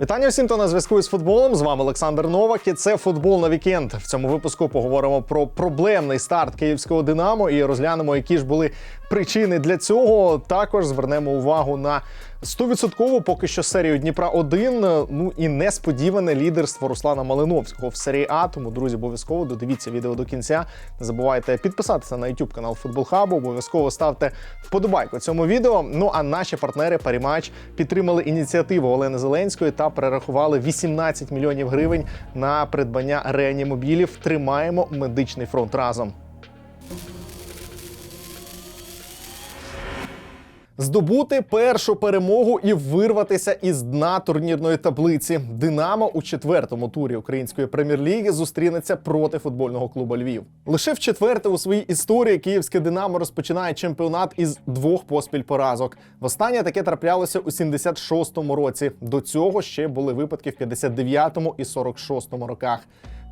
Вітання всім, хто на зв'язку із футболом. З вами Олександр Новак. І це футбол на вікенд. В цьому випуску поговоримо про проблемний старт київського Динамо і розглянемо, які ж були причини для цього. Також звернемо увагу на 100% поки що серію Дніпра 1 Ну і несподіване лідерство Руслана Малиновського в серії А. Тому, друзі, обов'язково додивіться відео до кінця. Не забувайте підписатися на YouTube канал Футбол Хабу. Обов'язково ставте вподобайку цьому відео. Ну а наші партнери Парімач підтримали ініціативу Олени Зеленської та перерахували 18 мільйонів гривень на придбання реанімобілів. Тримаємо медичний фронт разом. Здобути першу перемогу і вирватися із дна турнірної таблиці. Динамо у четвертому турі української прем'єр-ліги зустрінеться проти футбольного клубу Львів. Лише в четверте у своїй історії київське Динамо розпочинає чемпіонат із двох поспіль поразок. Востаннє таке траплялося у 76-му році. До цього ще були випадки в 59-му і 46-му роках.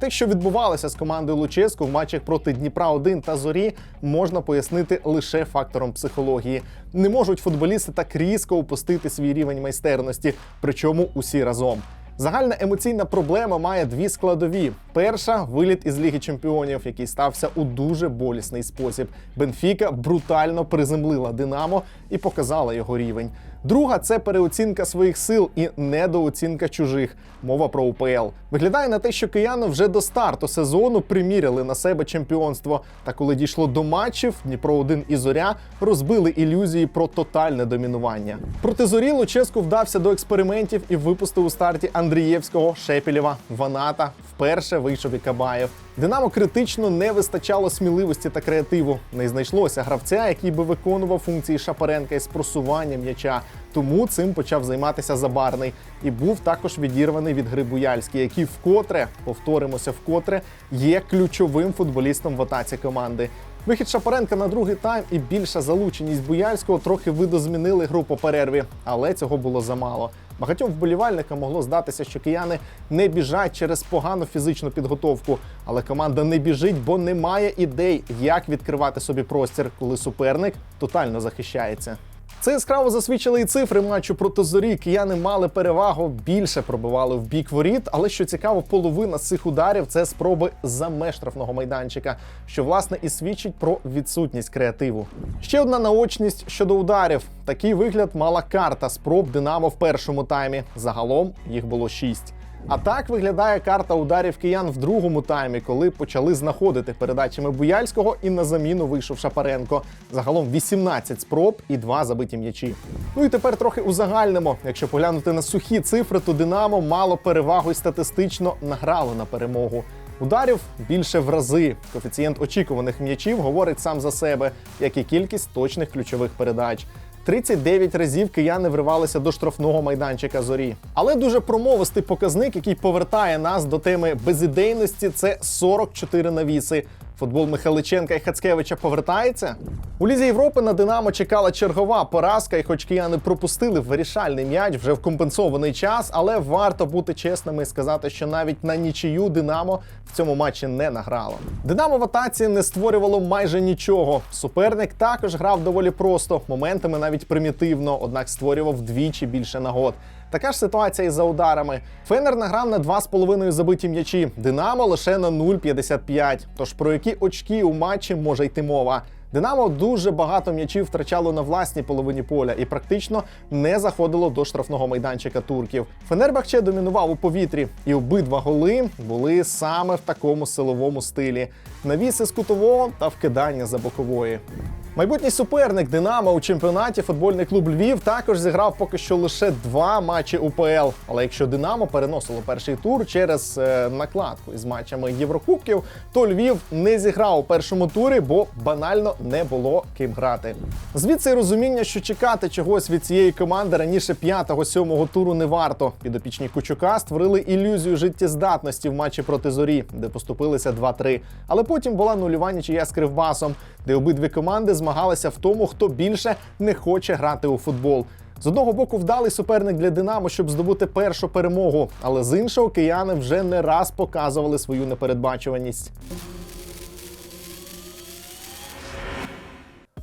Те, що відбувалося з командою Луческу в матчах проти Дніпра 1 та Зорі, можна пояснити лише фактором психології. Не можуть футболісти так різко опустити свій рівень майстерності, причому усі разом. Загальна емоційна проблема має дві складові: перша виліт із Ліги Чемпіонів, який стався у дуже болісний спосіб. Бенфіка брутально приземлила Динамо і показала його рівень. Друга це переоцінка своїх сил і недооцінка чужих. Мова про УПЛ. Виглядає на те, що кияни вже до старту сезону приміряли на себе чемпіонство. Та коли дійшло до матчів, Дніпро 1 і Зоря розбили ілюзії про тотальне домінування. Проти зорі Луческу вдався до експериментів і випустив у старті Андрієвського, Шепелєва, Ваната. Вперше вийшов і Кабаєв. Динамо критично не вистачало сміливості та креативу. Не знайшлося гравця, який би виконував функції Шапаренка із просування м'яча. Тому цим почав займатися Забарний і був також відірваний від гри Буяльський, який вкотре, повторимося, вкотре є ключовим футболістом в атаці команди. Вихід Шапаренка на другий тайм і більша залученість Буяльського трохи видозмінили гру по перерві, але цього було замало. Багатьом вболівальникам могло здатися, що кияни не біжать через погану фізичну підготовку, але команда не біжить, бо немає ідей, як відкривати собі простір, коли суперник тотально захищається. Це яскраво засвідчили і цифри матчу проти зорі. Кияни мали перевагу, більше пробивали в бік воріт. Але що цікаво, половина з цих ударів це спроби за штрафного майданчика, що власне і свідчить про відсутність креативу. Ще одна наочність щодо ударів. Такий вигляд мала карта спроб Динамо в першому таймі. Загалом їх було шість. А так виглядає карта ударів киян в другому таймі, коли почали знаходити передачами Буяльського і на заміну вийшов Шапаренко. Загалом 18 спроб і 2 забиті м'ячі. Ну і тепер трохи узагальнимо. Якщо поглянути на сухі цифри, то Динамо мало перевагу і статистично награло на перемогу. Ударів більше в рази. Коефіцієнт очікуваних м'ячів говорить сам за себе, як і кількість точних ключових передач. 39 разів кияни вривалися до штрафного майданчика зорі. Але дуже промовистий показник, який повертає нас до теми безідейності, це 44 навіси. Футбол Михайличенка і Хацкевича повертається. У Лізі Європи на Динамо чекала чергова поразка, і хоч кияни пропустили вирішальний м'яч вже в компенсований час, але варто бути чесними і сказати, що навіть на нічию Динамо в цьому матчі не награло. Динамо в атаці не створювало майже нічого. Суперник також грав доволі просто, моментами навіть примітивно, однак створював вдвічі більше нагод. Така ж ситуація і за ударами. Фенер награв на 2,5 забиті м'ячі. Динамо лише на 0,55. Тож про які очки у матчі може йти мова? Динамо дуже багато м'ячів втрачало на власній половині поля і практично не заходило до штрафного майданчика турків. Фенербахче домінував у повітрі, і обидва голи були саме в такому силовому стилі: навіси з кутового та вкидання за бокової. Майбутній суперник Динамо у чемпіонаті футбольний клуб Львів також зіграв поки що лише два матчі УПЛ. Але якщо Динамо переносило перший тур через е, накладку із матчами Єврокубків, то Львів не зіграв у першому турі, бо банально не було ким грати. Звідси розуміння, що чекати чогось від цієї команди раніше п'ятого-сьомого туру не варто. Підопічні Кучука створили ілюзію життєздатності в матчі проти зорі, де поступилися 2-3. Але потім була нульова нічия з Кривбасом, де обидві команди змагалися в тому, хто більше не хоче грати у футбол. З одного боку, вдалий суперник для Динамо, щоб здобути першу перемогу, але з іншого кияни вже не раз показували свою непередбачуваність.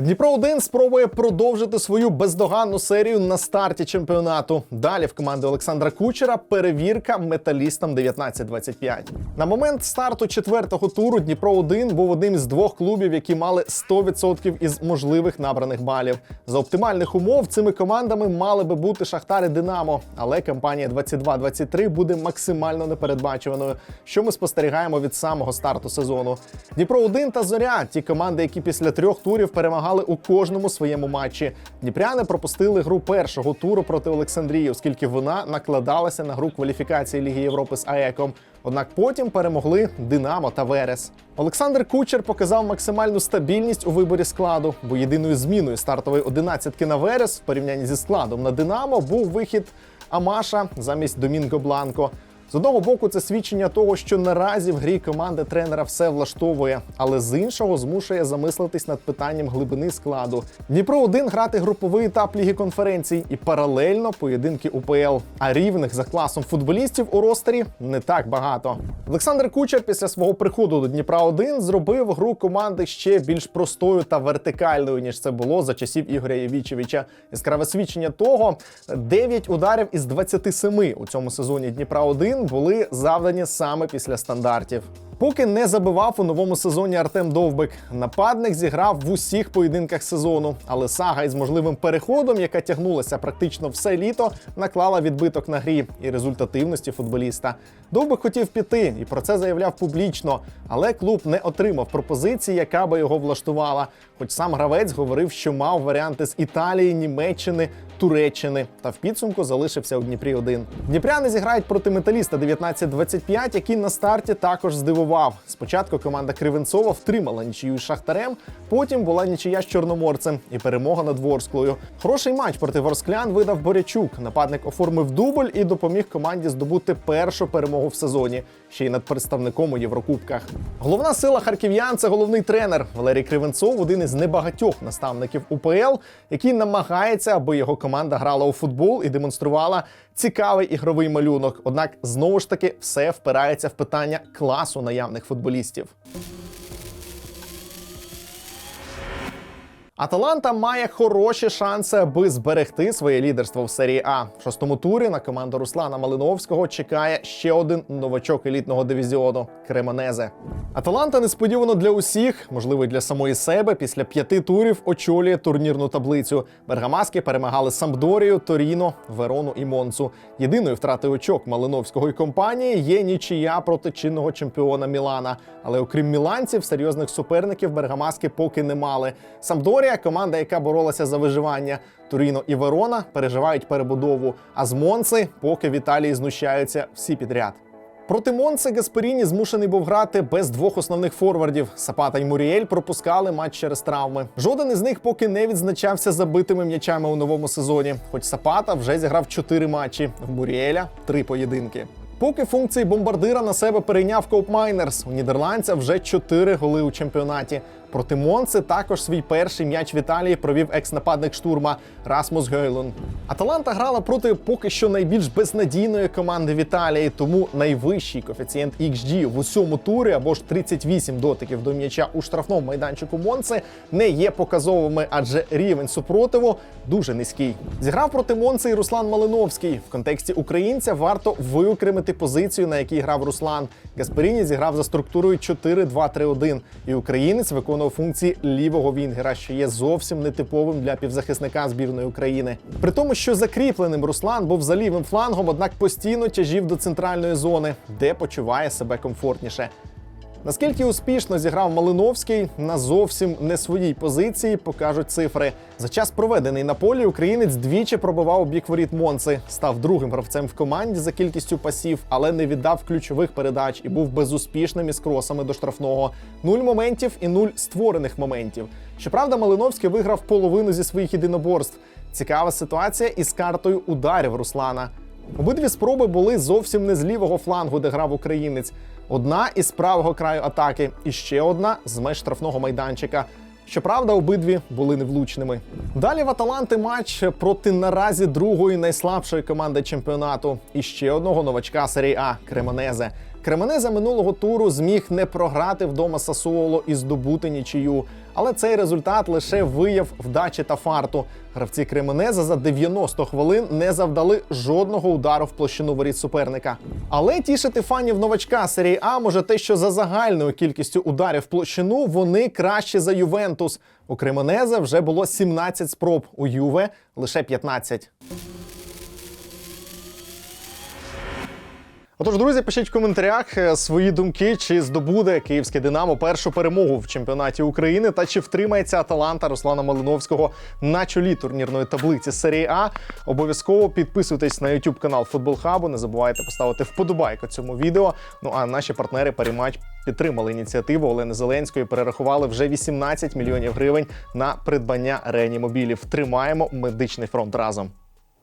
Дніпро 1 спробує продовжити свою бездоганну серію на старті чемпіонату. Далі в команди Олександра Кучера перевірка металістам 19-25. На момент старту четвертого туру Дніпро 1 був одним з двох клубів, які мали 100% із можливих набраних балів. За оптимальних умов цими командами мали би бути Шахтар і Динамо, але кампанія 22-23 буде максимально непередбачуваною, що ми спостерігаємо від самого старту сезону. Дніпро 1 та Зоря ті команди, які після трьох турів перемагали у кожному своєму матчі. Дніпряни пропустили гру першого туру проти Олександрії, оскільки вона накладалася на гру кваліфікації Ліги Європи з АЕКом. Однак потім перемогли Динамо та Верес. Олександр Кучер показав максимальну стабільність у виборі складу, бо єдиною зміною стартової одинадцятки на Верес в порівнянні зі складом на Динамо був вихід Амаша замість Домінго Бланко. З одного боку, це свідчення того, що наразі в грі команди тренера все влаштовує, але з іншого змушує замислитись над питанням глибини складу. Дніпро 1 грати груповий етап Ліги конференцій і паралельно поєдинки УПЛ. А рівних за класом футболістів у ростері не так багато. Олександр Кучер після свого приходу до Дніпра 1 зробив гру команди ще більш простою та вертикальною, ніж це було за часів Ігоря Євічевича. Яскраве свідчення того: 9 ударів із 27 у цьому сезоні Дніпра 1 були завдані саме після стандартів. Поки не забивав у новому сезоні Артем Довбик. Нападник зіграв в усіх поєдинках сезону, але сага із можливим переходом, яка тягнулася практично все літо, наклала відбиток на грі і результативності футболіста. Довбик хотів піти і про це заявляв публічно, але клуб не отримав пропозиції, яка би його влаштувала. Хоч сам гравець говорив, що мав варіанти з Італії, Німеччини, Туреччини, та в підсумку залишився у Дніпрі 1 Дніпряни зіграють проти металіста 19-25, який на старті також здивував. Спочатку команда Кривенцова втримала нічию з шахтарем, потім була нічия з чорноморцем і перемога над Ворсклою. Хороший матч проти ворсклян видав Борячук. Нападник оформив дубль і допоміг команді здобути першу перемогу в сезоні, ще й над представником у Єврокубках. Головна сила харків'ян це головний тренер Валерій Кривенцов, один із небагатьох наставників УПЛ, який намагається, аби його команда грала у футбол і демонструвала цікавий ігровий малюнок. Однак знову ж таки все впирається в питання класу наявних футболістів. Аталанта має хороші шанси, аби зберегти своє лідерство в серії А. В шостому турі на команду Руслана Малиновського чекає ще один новачок елітного дивізіону Кремонезе. Аталанта несподівано для усіх, можливо, й для самої себе. Після п'яти турів очолює турнірну таблицю. Бергамаски перемагали Сампдорію, Торіно, Верону і Монцу. Єдиною втратою очок Малиновського і компанії є нічия проти чинного чемпіона Мілана. Але окрім міланців, серйозних суперників Бергамаски поки не мали. Сампдорія команда, яка боролася за виживання. Туріно і Верона переживають перебудову. А з Монци поки в Італії знущаються всі підряд. Проти Монце Гасперіні змушений був грати без двох основних форвардів. Сапата й Муріель пропускали матч через травми. Жоден із них поки не відзначався забитими м'ячами у новому сезоні. Хоч Сапата вже зіграв чотири матчі. В Муріеля три поєдинки. Поки функції бомбардира на себе перейняв Коуп Майнерс, у нідерландця вже чотири голи у чемпіонаті. Проти Монци також свій перший м'яч в Італії провів екс-нападник штурма Расмус Гейлун. Аталанта грала проти поки що найбільш безнадійної команди в Італії, тому найвищий коефіцієнт XG в усьому турі або ж 38 дотиків до м'яча у штрафному майданчику Монци не є показовими, адже рівень супротиву дуже низький. Зіграв проти Монци і Руслан Малиновський. В контексті українця варто виокремити позицію, на якій грав Руслан. Гасперіні зіграв за структурою 4-2-3-1, і українець виконував функції лівого вінгера, що є зовсім нетиповим для півзахисника збірної України. При тому, що закріпленим Руслан був за лівим флангом, однак постійно тяжів до центральної зони, де почуває себе комфортніше. Наскільки успішно зіграв Малиновський на зовсім не своїй позиції, покажуть цифри. За час проведений на полі українець двічі пробивав бік воріт Монци, став другим гравцем в команді за кількістю пасів, але не віддав ключових передач і був безуспішним із кросами до штрафного. Нуль моментів і нуль створених моментів. Щоправда, Малиновський виграв половину зі своїх єдиноборств. Цікава ситуація із картою ударів Руслана. Обидві спроби були зовсім не з лівого флангу, де грав українець. Одна із правого краю атаки, і ще одна з меж штрафного майданчика. Щоправда, обидві були невлучними. Далі в Аталанти матч проти наразі другої найслабшої команди чемпіонату і ще одного новачка серії А Кремонезе. Кремонезе минулого туру зміг не програти вдома Сасуоло і здобути нічию. Але цей результат лише вияв вдачі та фарту. Гравці Кременеза за 90 хвилин не завдали жодного удару в площину воріт суперника. Але тішити фанів новачка серії А може те, що за загальною кількістю ударів в площину вони кращі за Ювентус. У Кременеза вже було 17 спроб, у Юве лише 15. Отож, друзі, пишіть в коментарях е, свої думки, чи здобуде київське Динамо першу перемогу в чемпіонаті України та чи втримається Аталанта Руслана Малиновського на чолі турнірної таблиці серії А. Обов'язково підписуйтесь на YouTube канал Футбол Хабу. Не забувайте поставити вподобайку цьому відео. Ну а наші партнери Парімач підтримали ініціативу Олени Зеленської. Перерахували вже 18 мільйонів гривень на придбання реанімобілів. Тримаємо медичний фронт разом.